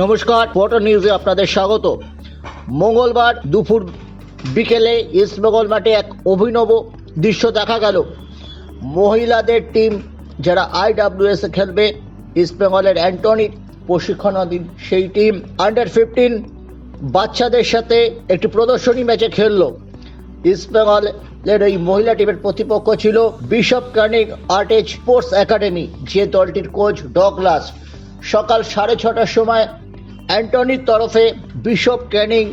নমস্কার ফটো নিউজে আপনাদের স্বাগত। মঙ্গলবার দুপুর বিকেলে ইস্টবেঙ্গল মাঠে এক অভিনব দৃশ্য দেখা গেল। মহিলাদের টিম যারা আইডাব্লিউএস এ খেলবে ইস্টবেঙ্গলের অ্যান্টনির প্রশিক্ষণাধীন সেই টিম আন্ডার ফিফটিন বাচ্চাদের সাথে একটি প্রদর্শনী ম্যাচে খেললো। ইস্টবেঙ্গলের এই মহিলা টিমের প্রতিপক্ষ ছিল বিশপ কার্নিক আর্টেজ স্পোর্টস একাডেমি যে দলটির কোচ ডগলাস সকাল সাড়ে ছটার সময় অ্যান্টনির তরফে বিশপ ক্যানিং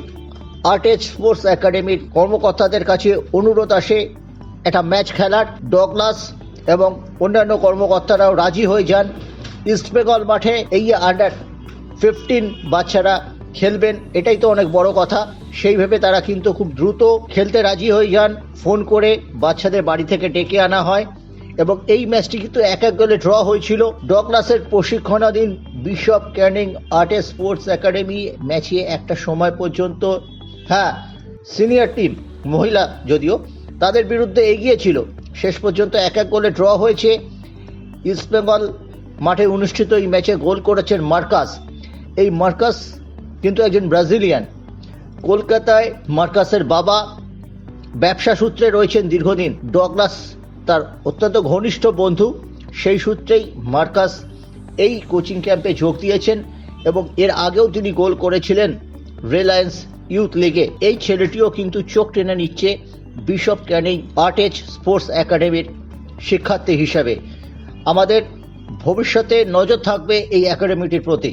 আর্টেজ স্পোর্টস একাডেমির কর্মকর্তাদের কাছে অনুরোধ আসে, একটা ম্যাচ খেলার। ডগলাস এবং অন্যান্য কর্মকর্তারাও রাজি হয়ে যান। ইস্টবেঙ্গল মাঠে এই আন্ডার ফিফটিন বাচ্চারা খেলবেন, এটাই তো অনেক বড় কথা। সেই ভেবে তারা কিন্তু খুব দ্রুত খেলতে রাজি হয়ে যান। ফোন করে বাচ্চাদের বাড়ি থেকে ডেকে আনা হয়। এবং এই ম্যাচটি কিন্তু এক এক গোলে ড্র হয়েছিল। ডগলাসের প্রশিক্ষণাধীন Bishop Canning Art Sports Academy ম্যাচে একটা সময় পর্যন্ত হ্যাঁ সিনিয়র টিম, মহিলা যদিও, তাদের বিরুদ্ধে এগিয়েছিল শেষ পর্যন্ত এক এক গোলে ড্র হয়েছে। ইস্টবেঙ্গল মাঠে অনুষ্ঠিত এই ম্যাচে গোল করেছেন মার্কাস। এই মার্কাস কিন্তু একজন ব্রাজিলিয়ান। কলকাতায় মার্কাসের বাবা, ব্যবসা সূত্রে রয়েছেন দীর্ঘদিন। ডগলাস তার অত্যন্ত ঘনিষ্ঠ বন্ধু। সেই সূত্রেই মার্কাস এই কোচিং ক্যাম্পে যোগ দিয়েছেন এবং এর আগেও তিনি গোল করেছিলেন রিলায়েন্স ইউথ লিগে। এই ছেলেটিও কিন্তু চোখ টেনে নিচ্ছে বিশপ ক্যানিং আর্টেজ স্পোর্টস একাডেমির শিক্ষার্থী হিসাবে। আমাদের ভবিষ্যতে নজর থাকবে এই একাডেমিটির প্রতি।